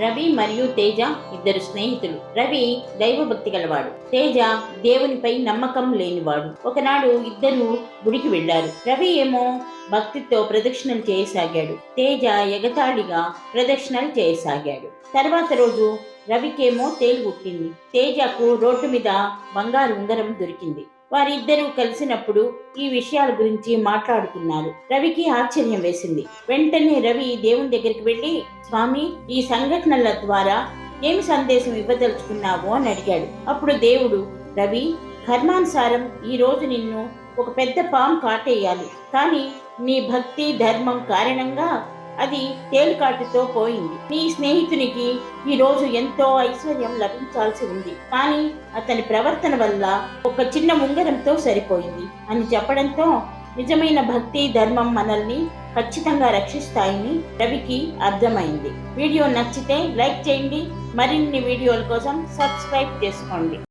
రవి మరియు తేజ ఇద్దరు స్నేహితులు. రవి దైవభక్తి గలవాడు. తేజ దేవునిపై నమ్మకం లేనివాడు. ఒకనాడు ఇద్దరు గుడికి వెళ్ళారు రవి ఏమో భక్తితో ప్రదక్షిణలు చేయసాగాడు. తేజ ఎగతాళిగా ప్రదక్షిణలు చేయసాగాడు. తర్వాత రోజు రవికేమో తేలు పుట్టింది తేజకు రోడ్డు మీద బంగారు ఉంగరం దొరికింది. వారిద్దరూ కలిసినప్పుడు ఈ విషయాల గురించి మాట్లాడుకున్నారు. రవికి ఆశ్చర్యం వేసింది. వెంటనే రవి దేవుని దగ్గరికి వెళ్ళి స్వామి ఈ సంఘటనల ద్వారా ఏమి సందేశం ఇవ్వదలుచుకున్నావు? అని అడిగాడు. అప్పుడు దేవుడు రవి కర్మానుసారం ఈ రోజు నిన్ను ఒక పెద్ద పాము కాటేయాలి. కానీ నీ భక్తి ధర్మం కారణంగా అది తేలికాటుతో పోయింది. నీ స్నేహితునికి ఈ రోజు ఎంతో ఐశ్వర్యం లభించాల్సి ఉంది. కానీ అతని ప్రవర్తన వల్ల ఒక చిన్న ఉంగరంతో సరిపోయింది. అని చెప్పడంతో నిజమైన భక్తి ధర్మం మనల్ని ఖచ్చితంగా రక్షిస్తాయని రవికి అర్థమైంది. వీడియో నచ్చితే లైక్ చేయండి. మరిన్ని వీడియోల కోసం సబ్స్క్రైబ్ చేసుకోండి.